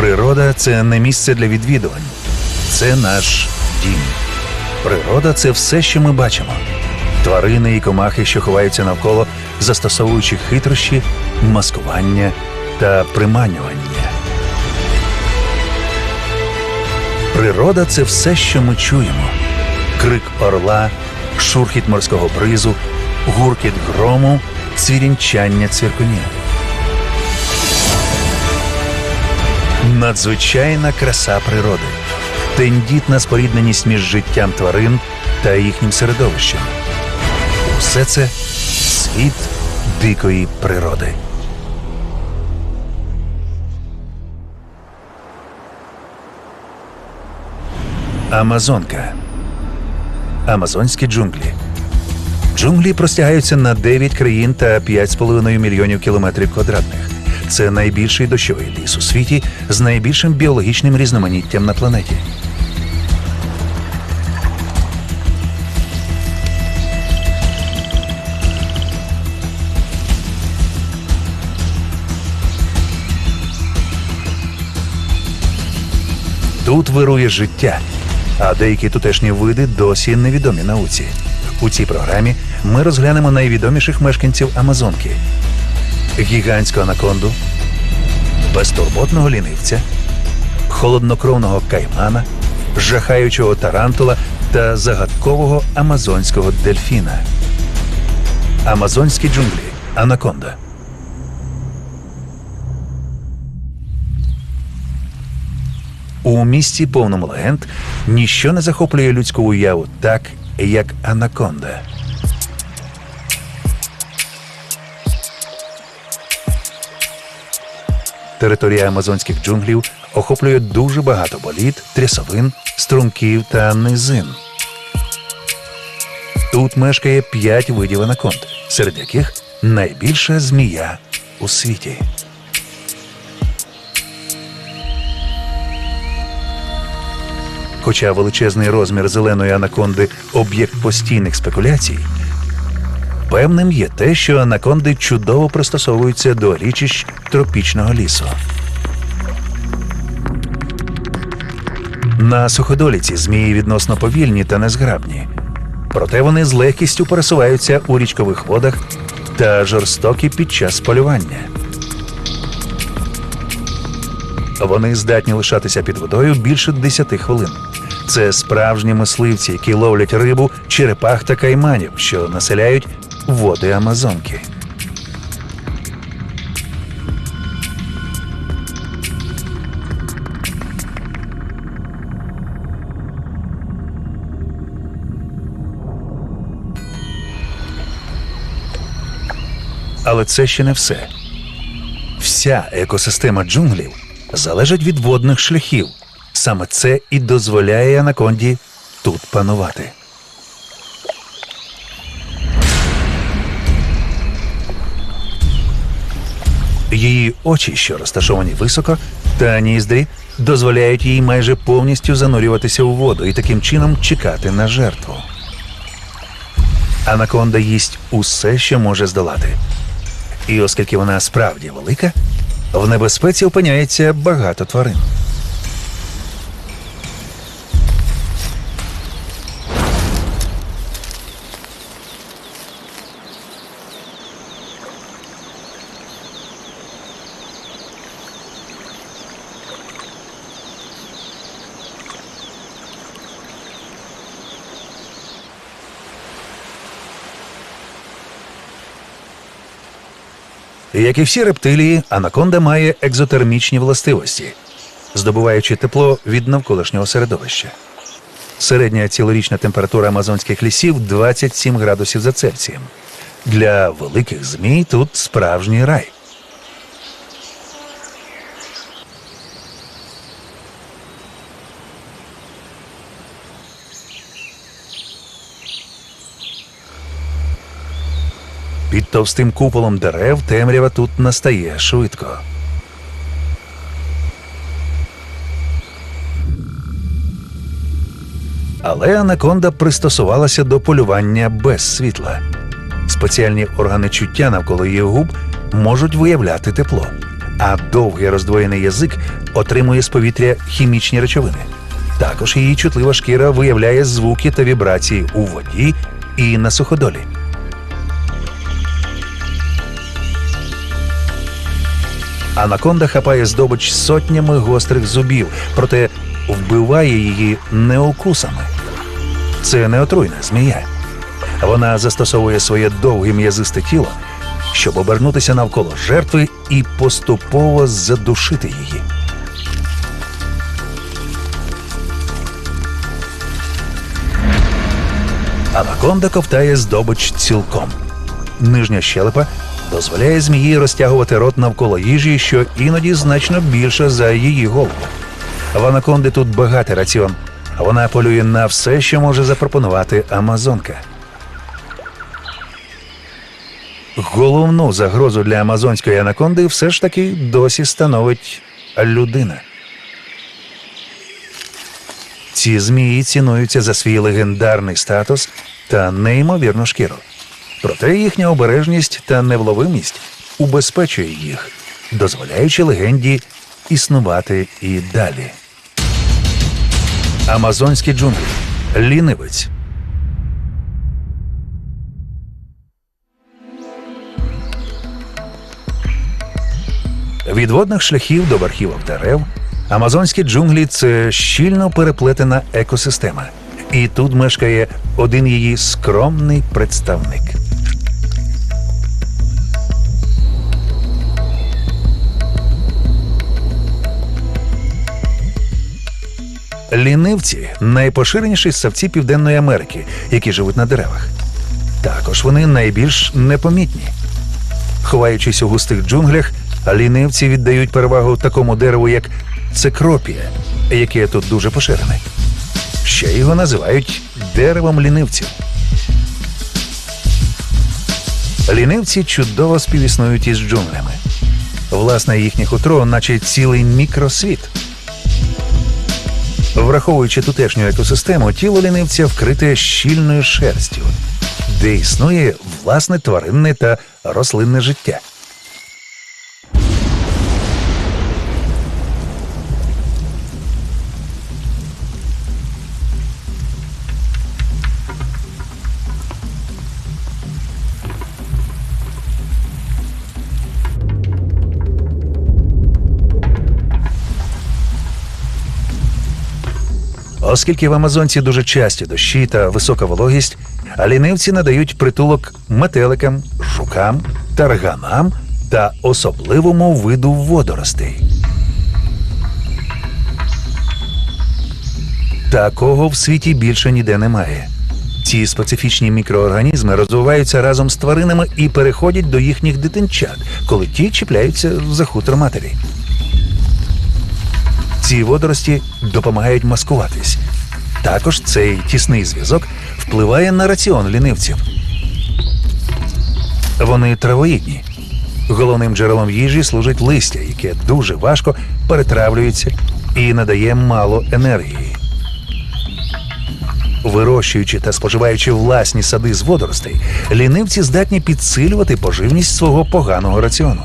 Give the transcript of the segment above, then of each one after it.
Природа це не місце для відвідувань, це наш дім. Природа це все, що ми бачимо. Тварини і комахи, що ховаються навколо, застосовуючи хитрощі, маскування та приманювання. Природа це все, що ми чуємо: крик орла, шурхіт морського бризу, гуркіт грому, цвірінчання цвіркунів. Надзвичайна краса природи, тендітна спорідненість між життям тварин та їхнім середовищем. Усе це світ дикої природи. Амазонка. Амазонські джунглі. Джунглі простягаються на 9 країн та 5,5 мільйонів кілометрів квадратних. Це найбільший дощовий ліс у світі з найбільшим біологічним різноманіттям на планеті. Тут вирує життя, а деякі тутешні види досі невідомі науці. У цій програмі ми розглянемо найвідоміших мешканців Амазонки: гігантську анаконду, безтурботного лінивця, холоднокровного каймана, жахаючого тарантула та загадкового амазонського дельфіна. Амазонські джунглі. Анаконда. У місті повному легенд ніщо не захоплює людську уяву так, як анаконда. Територія амазонських джунглів охоплює дуже багато боліт, трясовин, струмків та низин. Тут мешкає п'ять видів анаконд, серед яких найбільша змія у світі. Хоча величезний розмір зеленої анаконди об'єкт постійних спекуляцій, певним є те, що анаконди чудово пристосовуються до річищ тропічного лісу. На суходолі ці змії відносно повільні та незграбні. Проте вони з легкістю пересуваються у річкових водах та жорстокі під час полювання. Вони здатні лишатися під водою більше 10 хвилин. Це справжні мисливці, які ловлять рибу, черепах та кайманів, що населяють води Амазонки. Але це ще не все. Вся екосистема джунглів залежить від водних шляхів. Саме це і дозволяє анаконді тут панувати. Її очі, що розташовані високо, та ніздрі дозволяють їй майже повністю занурюватися у воду і таким чином чекати на жертву. Анаконда їсть усе, що може здолати. І оскільки вона справді велика, в небезпеці опиняється багато тварин. Як і всі рептилії, анаконда має екзотермічні властивості, здобуваючи тепло від навколишнього середовища. Середня цілорічна температура амазонських лісів 27 градусів за Цельсієм. Для великих змій тут справжній рай. Товстим куполом дерев темрява тут настає швидко. Але анаконда пристосувалася до полювання без світла. Спеціальні органи чуття навколо її губ можуть виявляти тепло. а довгий роздвоєний язик отримує з повітря хімічні речовини. Також її чутлива шкіра виявляє звуки та вібрації у воді і на суходолі. Анаконда хапає здобич сотнями гострих зубів, проте вбиває її не укусами. Це не отруйна змія. Вона застосовує своє довге м'язисте тіло, щоб обернутися навколо жертви і поступово задушити її. Анаконда ковтає здобич цілком. Нижня щелепа дозволяє змії розтягувати рот навколо їжі, що іноді значно більше за її голову. В анаконди тут багатий раціон. Вона полює на все, що може запропонувати Амазонка. Головну загрозу для амазонської анаконди все ж таки досі становить людина. Ці змії цінуються за свій легендарний статус та неймовірну шкіру. Проте їхня обережність та невловимість убезпечує їх, дозволяючи легенді існувати і далі. Амазонські джунглі. Лінивець. Від водних шляхів до верхівок дерев амазонські джунглі це щільно переплетена екосистема. І тут мешкає один її скромний представник. Лінивці найпоширеніші ссавці Південної Америки, які живуть на деревах. Також вони найбільш непомітні. Ховаючись у густих джунглях, лінивці віддають перевагу такому дереву, як цикропія, яке тут дуже поширене. Ще його називають деревом лінивців. Лінивці чудово співіснують із джунглями. Власне, їхнє хутро, наче цілий мікросвіт. Враховуючи тутешню екосистему, тіло лінивця вкрите щільною шерстю, де існує власне тваринне та рослинне життя. Оскільки в Амазонці дуже часті дощі та висока вологість, лінивці надають притулок метеликам, жукам, тарганам та особливому виду водоростей. Такого в світі більше ніде немає. Ці специфічні мікроорганізми розвиваються разом з тваринами і переходять до їхніх дитинчат, коли ті чіпляються за хутор матері. Ці водорості допомагають маскуватись. Також цей тісний зв'язок впливає на раціон лінивців. Вони травоїдні. Головним джерелом їжі служить листя, яке дуже важко перетравлюється і надає мало енергії. Вирощуючи та споживаючи власні сади з водоростей, лінивці здатні підсилювати поживність свого поганого раціону.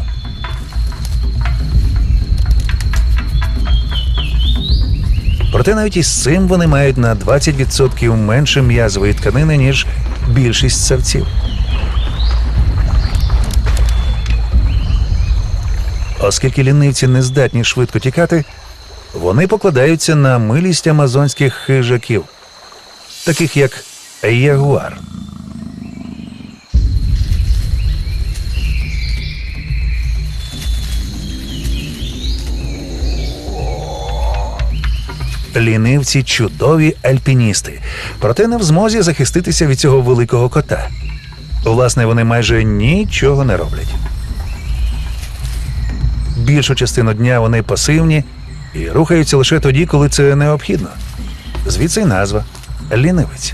Проте навіть із цим вони мають на 20% менше м'язової тканини, ніж більшість савців. Оскільки лінивці не здатні швидко тікати, вони покладаються на милість амазонських хижаків, таких як ягуар. Лінивці чудові альпіністи, проте не в змозі захиститися від цього великого кота. Власне, вони майже нічого не роблять. Більшу частину дня вони пасивні і рухаються лише тоді, коли це необхідно. Звідси й назва лінивець.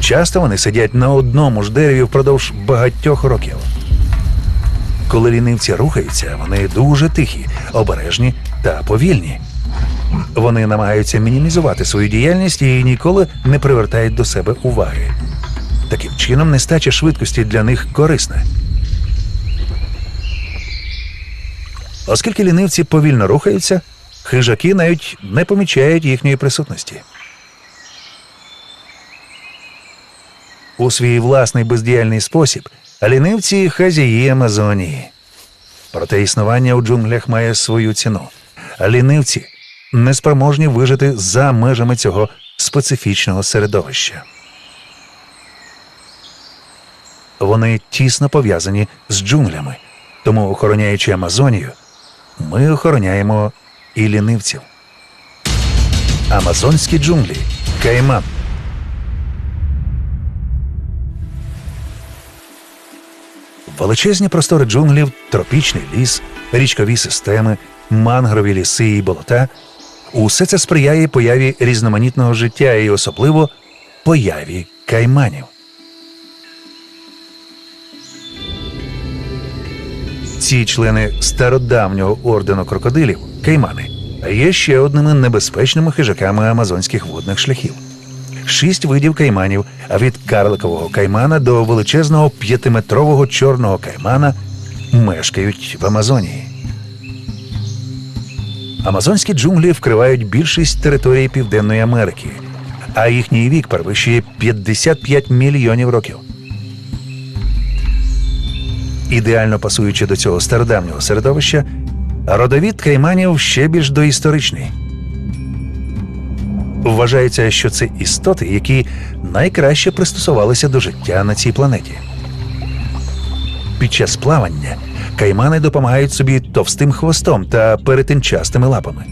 Часто вони сидять на одному ж дереві впродовж багатьох років. Коли лінивці рухаються, вони дуже тихі, обережні та повільні. Вони намагаються мінімізувати свою діяльність і ніколи не привертають до себе уваги. Таким чином, нестача швидкості для них корисна. Оскільки лінивці повільно рухаються, хижаки навіть не помічають їхньої присутності. У свій власний бездіяльний спосіб лінивці хазяї Амазонії. Проте існування у джунглях має свою ціну. Лінивці неспроможні вижити за межами цього специфічного середовища. Вони тісно пов'язані з джунглями, тому, охороняючи Амазонію, ми охороняємо і лінивців. Амазонські джунглі Кайман. Величезні простори джунглів, тропічний ліс, річкові системи, мангрові ліси і болота усе це сприяє появі різноманітного життя і особливо появі кайманів. Ці члени стародавнього ордену крокодилів каймани є ще одними небезпечними хижаками амазонських водних шляхів. Шість видів кайманів, а від карликового каймана до величезного п'ятиметрового чорного каймана мешкають в Амазонії. Амазонські джунглі вкривають більшість території Південної Америки, а їхній вік перевищує 55 мільйонів років. Ідеально пасуючи до цього стародавнього середовища, родовід кайманів ще більш доісторичний. Вважається, що це істоти, які найкраще пристосувалися до життя на цій планеті. Під час плавання каймани допомагають собі товстим хвостом та перетинчастими лапами.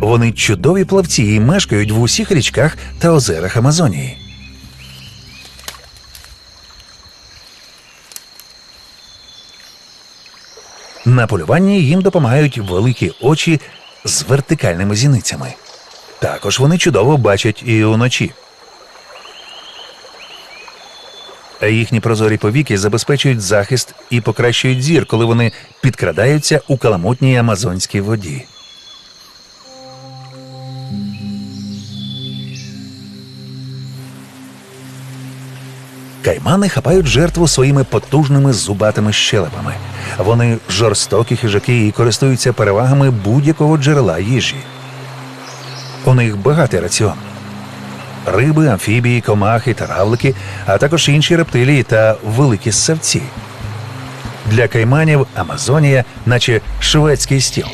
Вони чудові плавці і мешкають в усіх річках та озерах Амазонії. На полюванні їм допомагають великі очі з вертикальними зіницями. Також вони чудово бачать і уночі. А їхні прозорі повіки забезпечують захист і покращують зір, коли вони підкрадаються у каламутній амазонській воді. Каймани хапають жертву своїми потужними зубатими щелепами. Вони жорстокі хижаки і користуються перевагами будь-якого джерела їжі. У них багатий раціон. Риби, амфібії, комахи та равлики, а також інші рептилії та великі ссавці. Для кайманів Амазонія, наче шведський стіл.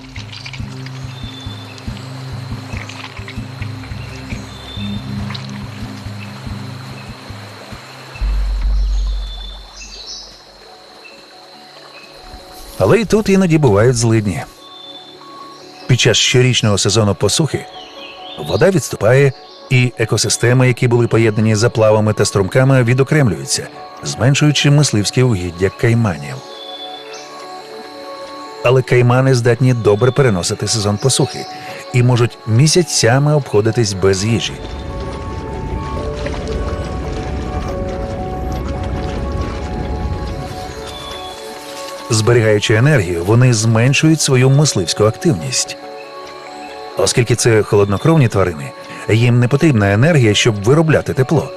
Але й тут іноді бувають злидні. Під час щорічного сезону посухи вода відступає, і екосистеми, які були поєднані заплавами та струмками, відокремлюються, зменшуючи мисливське угіддя кайманів. Але каймани здатні добре переносити сезон посухи і можуть місяцями обходитись без їжі. Зберігаючи енергію, вони зменшують свою мисливську активність. Оскільки це холоднокровні тварини, їм не потрібна енергія, щоб виробляти тепло,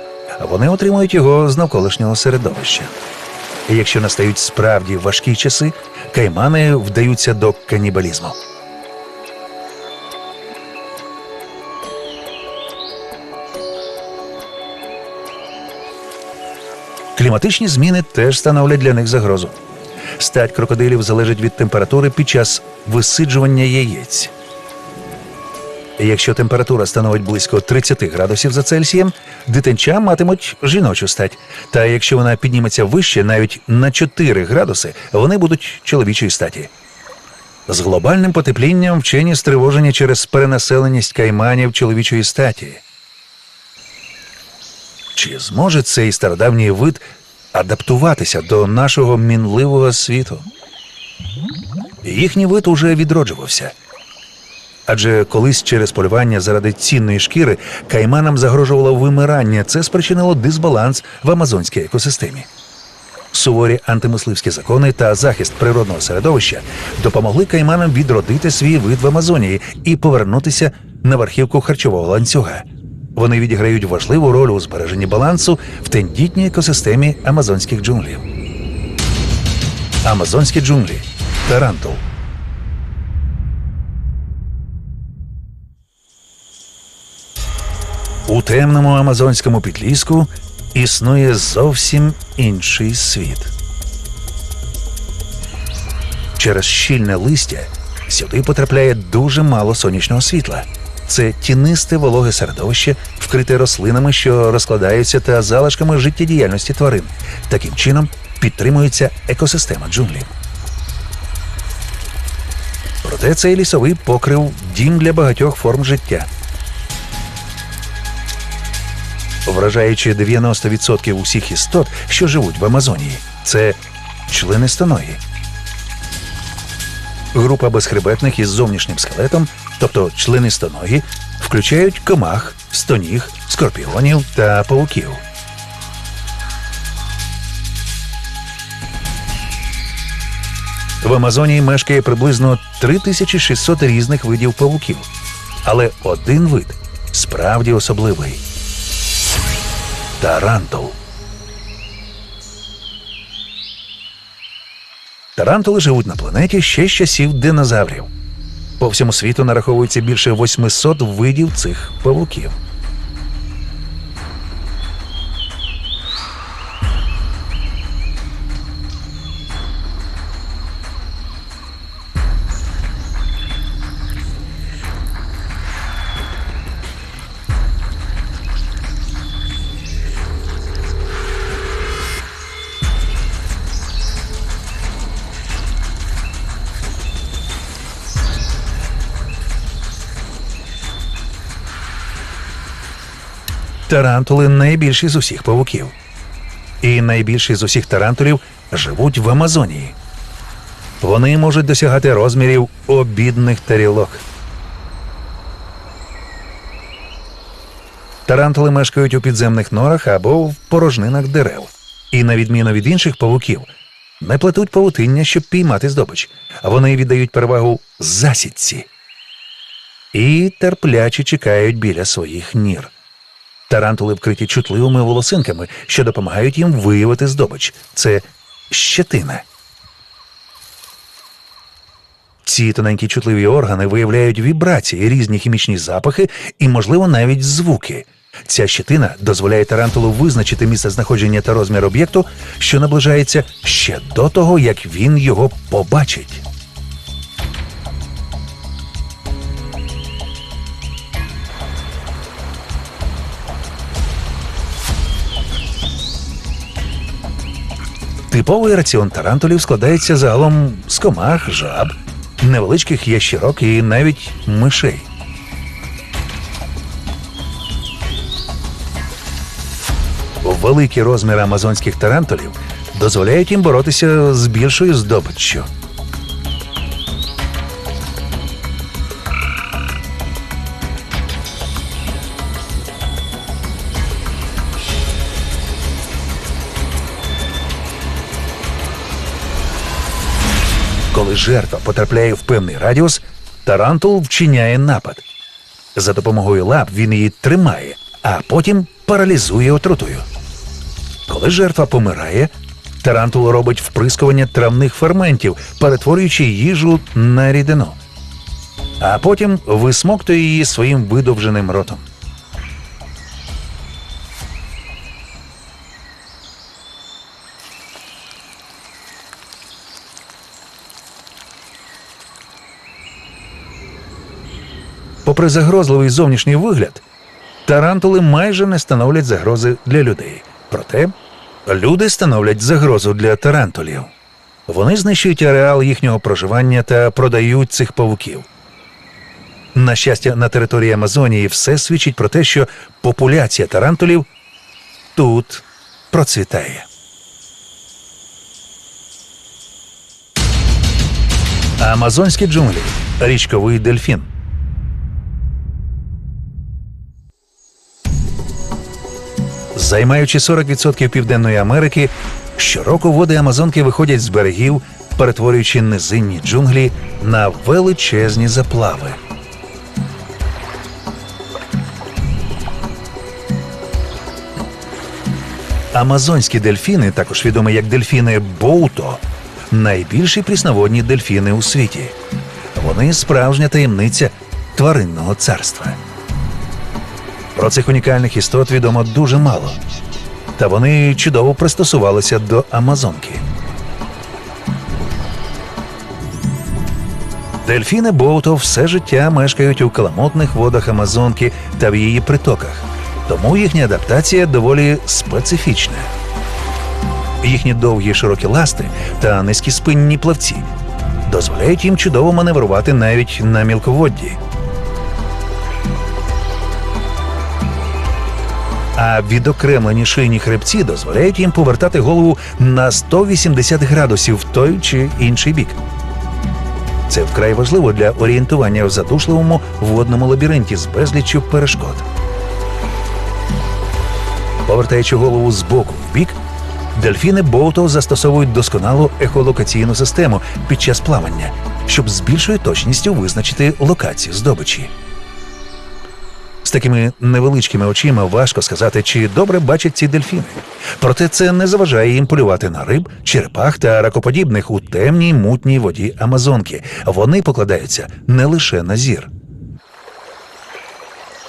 вони отримують його з навколишнього середовища. Якщо настають справді важкі часи, каймани вдаються до канібалізму. Кліматичні зміни теж становлять для них загрозу. Стать крокодилів залежить від температури під час висиджування яєць. Якщо температура становить близько 30 градусів за Цельсієм, дитинча матимуть жіночу стать. Та якщо вона підніметься вище навіть на 4 градуси, вони будуть чоловічої статі. З глобальним потеплінням вчені стривожені через перенаселеність кайманів чоловічої статі. Чи зможе цей стародавній вид адаптуватися до нашого мінливого світу? Їхній вид уже відроджувався. Адже колись через полювання заради цінної шкіри кайманам загрожувало вимирання. Це спричинило дисбаланс в амазонській екосистемі. Суворі антимисливські закони та захист природного середовища допомогли кайманам відродити свій вид в Амазонії і повернутися на верхівку харчового ланцюга. Вони відіграють важливу роль у збереженні балансу в тендітній екосистемі амазонських джунглів. Амазонські джунглі Тарантул. У темному амазонському підліску існує зовсім інший світ. Через щільне листя сюди потрапляє дуже мало сонячного світла. Це тінисте вологе середовище, вкрите рослинами, що розкладаються та залишками життєдіяльності тварин. Таким чином підтримується екосистема джунглів. Проте цей лісовий покрив дім для багатьох форм життя. Вражаючи 90% усіх істот, що живуть в Амазонії, це членистоногі. Група безхребетних із зовнішнім скелетом, тобто членистоногі, включають комах, стоніг, скорпіонів та пауків. В Амазонії мешкає приблизно 3600 різних видів павуків. Але один вид справді особливий тарантул. Тарантули живуть на планеті ще з часів динозаврів. По всьому світу нараховується більше 800 видів цих павуків. Тарантули найбільші з усіх павуків. І найбільші з усіх тарантулів живуть в Амазонії. Вони можуть досягати розмірів обідних тарілок. Тарантули мешкають у підземних норах або в порожнинах дерев. І, на відміну від інших павуків, не плетуть павутиння, щоб піймати здобич, а вони віддають перевагу засідці і терпляче чекають біля своїх нір. Тарантули вкриті чутливими волосинками, що допомагають їм виявити здобич. Це щетина. Ці тоненькі чутливі органи виявляють вібрації, різні хімічні запахи і, можливо, навіть звуки. Ця щетина дозволяє тарантулу визначити місце знаходження та розмір об'єкту, що наближається ще до того, як він його побачить. Типовий раціон тарантулів складається загалом з комах, жаб, невеличких ящірок і навіть мишей. Великі розміри амазонських тарантулів дозволяють їм боротися з більшою здобиччю. Коли жертва потрапляє в певний радіус, тарантул вчиняє напад. За допомогою лап він її тримає, а потім паралізує отрутою. Коли жертва помирає, тарантул робить вприскування травних ферментів, перетворюючи їжу на рідину, а потім висмоктує її своїм видовженим ротом. Попри загрозливий зовнішній вигляд, тарантули майже не становлять загрози для людей. Проте люди становлять загрозу для тарантулів. Вони знищують ареал їхнього проживання та продають цих павуків. На щастя, на території Амазонії все свідчить про те, що популяція тарантулів тут процвітає. Амазонські джунглі. Річковий дельфін. Займаючи 40% Південної Америки, щороку води Амазонки виходять з берегів, перетворюючи низинні джунглі на величезні заплави. Амазонські дельфіни, також відомі як дельфіни Боуто, найбільші прісноводні дельфіни у світі. Вони справжня таємниця тваринного царства. Про цих унікальних істот відомо дуже мало. Та вони чудово пристосувалися до Амазонки. Дельфіни Боуто все життя мешкають у каламутних водах Амазонки та в її притоках, тому їхня адаптація доволі специфічна. Їхні довгі широкі ласти та низькі спинні плавці дозволяють їм чудово маневрувати навіть на мілководді. А відокремлені шийні хребці дозволяють їм повертати голову на 180 градусів в той чи інший бік. Це вкрай важливо для орієнтування в задушливому водному лабіринті з безліччю перешкод. Повертаючи голову з боку в бік, дельфіни Боуто застосовують досконалу ехолокаційну систему під час плавання, щоб з більшою точністю визначити локацію здобичі. З такими невеличкими очима важко сказати, чи добре бачать ці дельфіни. Проте це не заважає їм полювати на риб, черепах та ракоподібних у темній мутній воді Амазонки. Вони покладаються не лише на зір.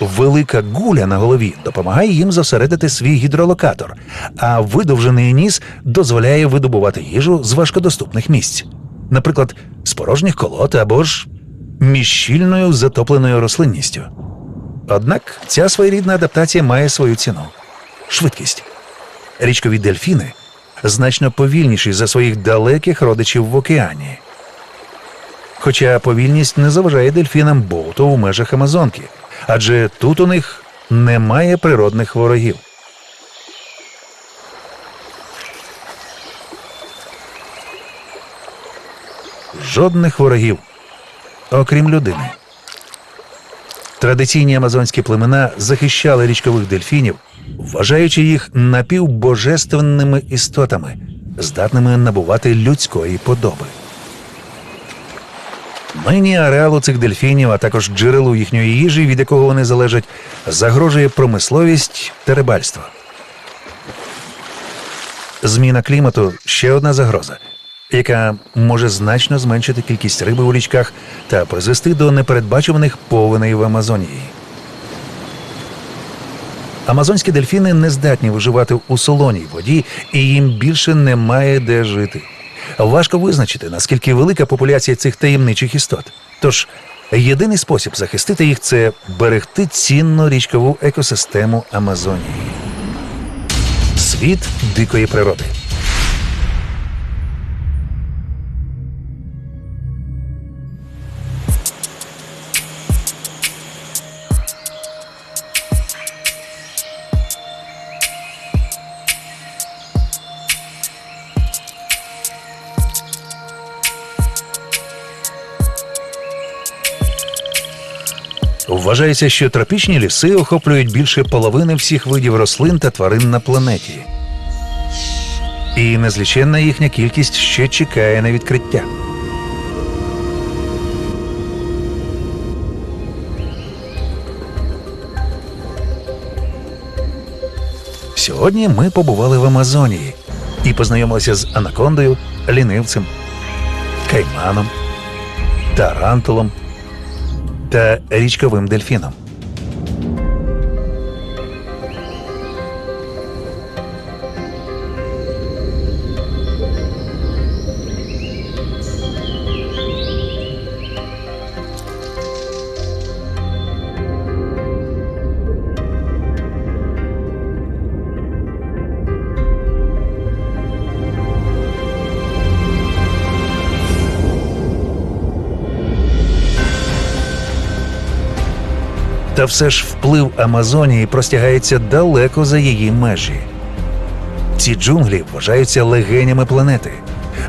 Велика гуля на голові допомагає їм зосередити свій гідролокатор, а видовжений ніс дозволяє видобувати їжу з важкодоступних місць, наприклад, з порожніх колод або ж між щільною затопленою рослинністю. Однак ця своєрідна адаптація має свою ціну швидкість. Річкові дельфіни значно повільніші за своїх далеких родичів в океані. Хоча повільність не заважає дельфінам Боуто у межах Амазонки, адже тут у них немає природних ворогів. Жодних ворогів, окрім людини. Традиційні амазонські племена захищали річкових дельфінів, вважаючи їх напівбожественними істотами, здатними набувати людської подоби. Нині ареалу цих дельфінів, а також джерелу їхньої їжі, від якого вони залежать, загрожує промисловість та рибальство. Зміна клімату ще одна загроза, яка може значно зменшити кількість риби у річках та призвести до непередбачуваних повеней в Амазонії. Амазонські дельфіни не здатні виживати у солоній воді, і їм більше немає де жити. Важко визначити, наскільки велика популяція цих таємничих істот. Тож єдиний спосіб захистити їх це берегти цінну річкову екосистему Амазонії. Світ дикої природи. Вважається, що тропічні ліси охоплюють більше половини всіх видів рослин та тварин на планеті. І незліченна їхня кількість ще чекає на відкриття. Сьогодні ми побували в Амазонії і познайомилися з анакондою, лінивцем, кайманом, тарантулом та річковим дельфіном. Та все ж вплив Амазонії простягається далеко за її межі. Ці джунглі вважаються легенями планети.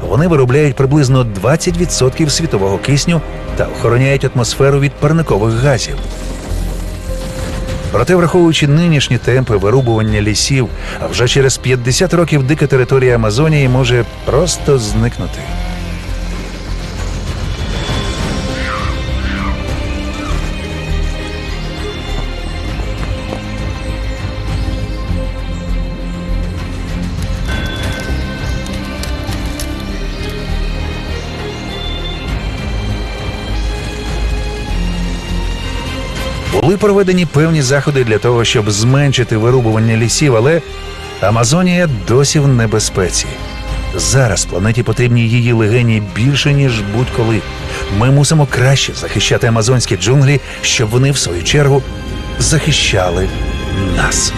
Вони виробляють приблизно 20% світового кисню та охороняють атмосферу від парникових газів. Проте, враховуючи нинішні темпи вирубування лісів, а вже через 50 років дика територія Амазонії може просто зникнути. Були проведені певні заходи для того, щоб зменшити вирубування лісів, але Амазонія досі в небезпеці. Зараз планеті потрібні її легені більше, ніж будь-коли. Ми мусимо краще захищати амазонські джунглі, щоб вони, в свою чергу, захищали нас.